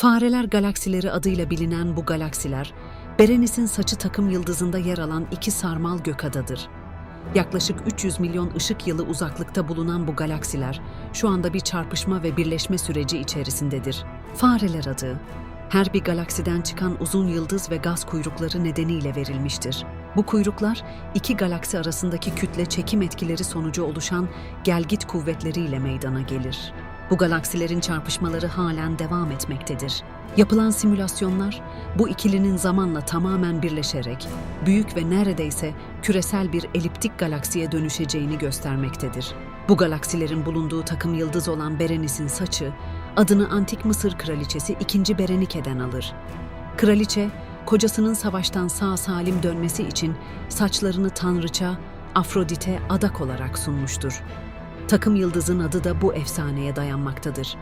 Fareler galaksileri adıyla bilinen bu galaksiler, Berenis'in saçı takım yıldızında yer alan iki sarmal gökadadır. Yaklaşık 300 milyon ışık yılı uzaklıkta bulunan bu galaksiler, şu anda bir çarpışma ve birleşme süreci içerisindedir. Fareler adı, her bir galaksiden çıkan uzun yıldız ve gaz kuyrukları nedeniyle verilmiştir. Bu kuyruklar, iki galaksi arasındaki kütle çekim etkileri sonucu oluşan gelgit kuvvetleriyle meydana gelir. Bu galaksilerin çarpışmaları halen devam etmektedir. Yapılan simülasyonlar bu ikilinin zamanla tamamen birleşerek büyük ve neredeyse küresel bir eliptik galaksiye dönüşeceğini göstermektedir. Bu galaksilerin bulunduğu takım yıldız olan Berenis'in saçı adını Antik Mısır Kraliçesi 2. Berenike'den alır. Kraliçe, kocasının savaştan sağ salim dönmesi için saçlarını tanrıça Afrodite adak olarak sunmuştur. Takım yıldızın adı da bu efsaneye dayanmaktadır.